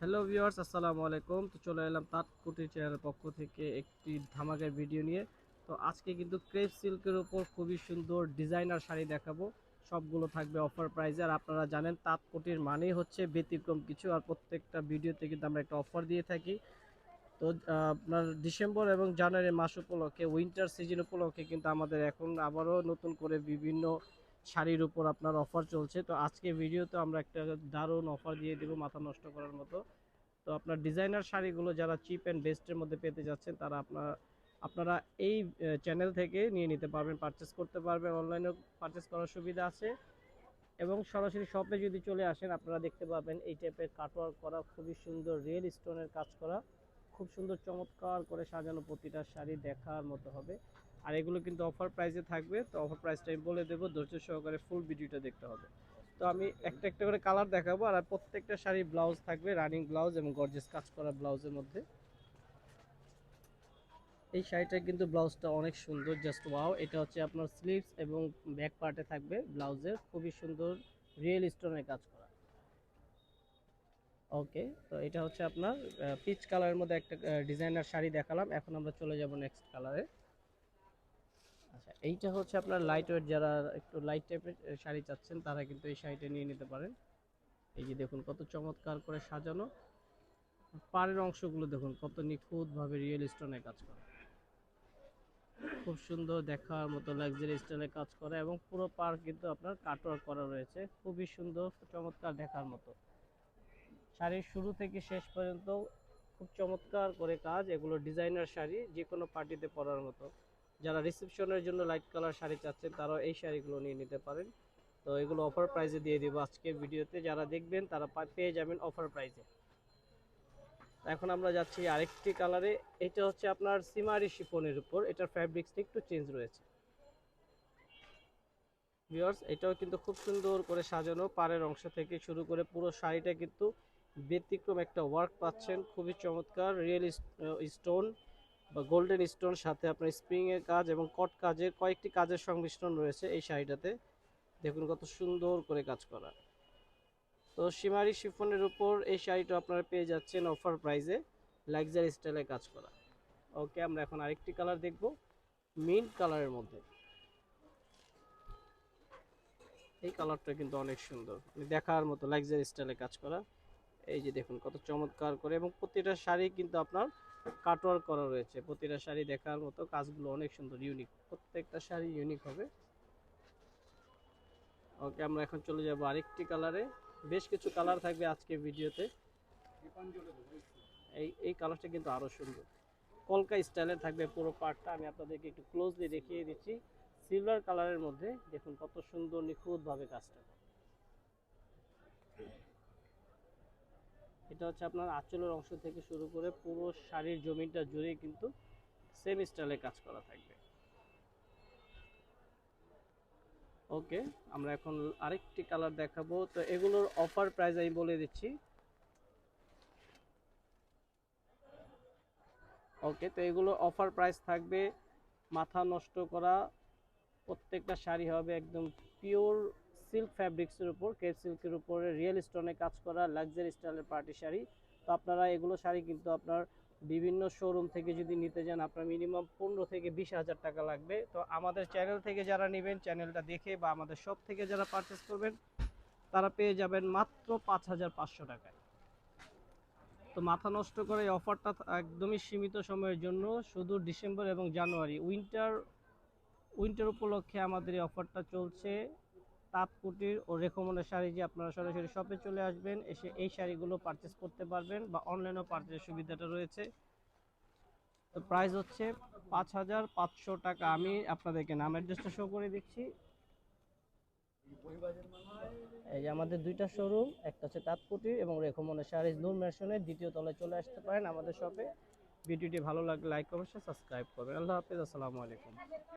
Hello viewers আসসালামু আলাইকুম। তো চলে এলাম তাঁত কুটির চেয়ারের পক্ষ থেকে একটি ধামাকের ভিডিও নিয়ে। তো আজকে কিন্তু ক্রেপ সিল্কের উপর খুবই সুন্দর ডিজাইনার শাড়ি দেখাবো। সবগুলো থাকবে অফার প্রাইজে আর আপনারা জানেন, তাঁত কুটির মানেই হচ্ছে ব্যতিক্রম কিছু। আর প্রত্যেকটা ভিডিওতে কিন্তু আমরা একটা অফার দিয়ে থাকি। তো আপনার ডিসেম্বর এবং জানুয়ারি মাস উপলক্ষে উইন্টার সিজন উপলক্ষে কিন্তু আমাদের এখন আবারও নতুন করে বিভিন্ন শাড়ির উপর আপনার অফার চলছে। তো আজকে ভিডিওতে আমরা একটা দারুণ অফার দিয়ে দেবো মাথা নষ্ট করার মতো। তো আপনার ডিজাইনার শাড়িগুলো যারা চিপ অ্যান্ড বেস্টের মধ্যে পেতে যাচ্ছেন, তারা আপনার, আপনারা এই চ্যানেল থেকে নিয়ে নিতে পারবেন পারচেস করতে পারবেন অনলাইনেও পারচেস করার সুবিধা আছে। এবং সরাসরি শপে যদি চলে আসেন, আপনারা দেখতে পাবেন এই টাইপের কাটওয়ার্ক করা, খুবই সুন্দর রিয়েল স্টোনের কাজ করা। খুব সুন্দর চমৎকার করে সাজানো প্রতিটা শাড়ি দেখার মতো হবে। আর এগুলো কিন্তু অফার প্রাইসে থাকবে। তো অফার প্রাইসটা আমি বলে দেবো, ধৈর্য সহকারে ফুল ভিডিওটা দেখতে হবে। তো আমি একটা একটা করে কালার দেখাবো, আর প্রত্যেকটা শাড়ি ব্লাউজ থাকবে রানিং ব্লাউজ এবং গর্জেস কাজ করা ব্লাউজের মধ্যে। এই শাড়িটা কিন্তু ব্লাউজটা অনেক সুন্দর জাস্ট ওয়াও এটা হচ্ছে আপনার স্লিভস এবং ব্যাক পার্টে থাকবে ব্লাউজের খুবই সুন্দর রিয়েল স্টোনের কাজ করা। ওকে তো এটা হচ্ছে আপনার পিচ কালারের মধ্যে একটা ডিজাইনার শাড়ি দেখালাম, এখন আমরা চলে যাব নেক্সট কালারে আচ্ছা এইটা হচ্ছে আপনার লাইট ওয়েট যারা একটু লাইট টাইপের শাড়ি চাচ্ছেন, তারা কিন্তু এই শাড়িটা নিয়ে নিতে পারেন। এই যে দেখুন কত চমৎকার করে সাজানো। পাড়ের অংশগুলো দেখুন কত নিখুঁতভাবে রিয়েল স্টোনে কাজ করা। খুব সুন্দর দেখার মতো লাক্সারি স্টাইলে কাজ করা এবং পুরো পার কিন্তু আপনার কাটওয়ার্ক করা রয়েছে। খুবই সুন্দর, চমৎকার দেখার মতো। শাড়ির শুরু থেকে শেষ পর্যন্ত খুব চমৎকার করে কাজ, এগুলো ডিজাইনার শাড়ি যে কোনো পার্টিতে পরার মতো। যারা রিসেপশনের জন্য লাইট কালার শাড়ি চাচ্ছেন, তারাও এই শাড়িগুলো নিয়ে নিতে পারেন। তো এগুলো অফার প্রাইজে দিয়ে দিব আজকের ভিডিওতে। যারা দেখবেন, তারা পেয়ে যাবেন অফার প্রাইজে এখন আমরা যাচ্ছি আরেকটি কালারে এটা হচ্ছে আপনার সিমারি শিফনের উপর। এটার ফ্যাব্রিক্সটা একটু চেঞ্জ রয়েছে। ভিউয়ার্স এটাও কিন্তু খুব সুন্দর করে সাজানো। পাড়ের অংশ থেকে শুরু করে পুরো শাড়িটা কিন্তু ব্যতিক্রম একটা ওয়ার্ক পাচ্ছেন। খুবই চমৎকার রিয়েল স্টোন বা গোল্ডেন স্টোন সাথে আপনার স্প্রিং এর কাজ এবং কট কাজের কয়েকটি কাজের সংমিশ্রণ রয়েছে এই শাড়িটাতে। দেখুন কত সুন্দর করে কাজ করা। তো সীমারি শিফনের উপর এই শাড়িটা আপনারা পেয়ে যাচ্ছেন অফার প্রাইসে লাক্সারি স্টাইলে কাজ করা। ওকে আমরা এখন আরেকটি কালার দেখব। মিন্ট কালারের মধ্যে। এই কালারটা কিন্তু অনেক সুন্দর। মানে দেখার মতো লাক্সারি স্টাইলে কাজ করা। এই যে দেখুন কত চমৎকার করে এবং প্রতিটা শাড়ি কিন্তু আপনার কাটওয়ার্ক করা রয়েছে। প্রতিটা শাড়ি দেখার মতো কাজগুলো অনেক সুন্দর ইউনিক প্রত্যেকটা শাড়ি ইউনিক হবে। ওকে আমরা এখন চলে যাব আরেকটি কালারে বেশ কিছু কালার থাকবে আজকে ভিডিওতে। এই এই কালারটা কিন্তু আরও সুন্দর। কলকা স্টাইলে থাকবে পুরো পার্টটা আমি আপনাদেরকে একটু ক্লোজলি দেখিয়ে দিচ্ছি। সিলভার কালারের মধ্যে দেখুন কত সুন্দর নিখুঁতভাবে কাজটা। এটা হচ্ছে আপনার আঁচলের অংশ থেকে শুরু করে পুরো শাড়ির জমিটা জুড়ে কিন্তু সেম স্টাইলে কাজ করা থাকবে। ওকে আমরা এখন আরেকটি কালার দেখাবো। তো এগুলোর অফার প্রাইস আমি বলে দিচ্ছি। ওকে তো এগুলো অফার প্রাইস থাকবে। মাথা নষ্ট করা প্রত্যেকটা শাড়ি হবে একদম পিওর সিল্ক ফ্যাব্রিক্সের উপর কেপ সিল্কের উপরে, রিয়েল স্টোনে কাজ করা লাক্সারি স্টাইলের পার্টি শাড়ি। তো আপনারা এগুলো শাড়ি কিন্তু আপনার বিভিন্ন শোরুম থেকে যদি নিতে যান, আপনার মিনিমাম পনেরো থেকে বিশ হাজার টাকা লাগবে। তো আমাদের চ্যানেল থেকে যারা নেবেন, চ্যানেলটা দেখে বা আমাদের শপ থেকে যারা পারচেস করবেন, তারা পেয়ে যাবেন মাত্র পাঁচ হাজার পাঁচশো টাকায়। তো মাথা নষ্ট করে এই অফারটা একদমই সীমিত সময়ের জন্য শুধু ডিসেম্বর এবং জানুয়ারি। উইন্টার উইন্টার উপলক্ষে আমাদের এই অফারটা চলছে তাঁত কুটির ও রেকমনের শাড়ি যে আপনারা সরাসরি শপে চলে আসবেন, এসে এই শাড়িগুলো পারচেস করতে পারবেন বা অনলাইনেও পারচেস সুবিধাটা রয়েছে। তো প্রাইস হচ্ছে পাঁচ হাজার পাঁচশো টাকা। আমি আপনাদেরকে নাম অ্যাড্রেসটা শো করে দিচ্ছি। এই যে আমাদের দুইটা শোরুম একটা হচ্ছে তাঁতকুটি এবং রেখমনের শাড়ি নূর মেশনের দ্বিতীয় তলায় চলে আসতে পারেন আমাদের শপে ভিডিওটি ভালো লাগলে লাইক অবশ্যই সাবস্ক্রাইব করবেন। আল্লাহ হাফিজ, আসসালামু আলাইকুম।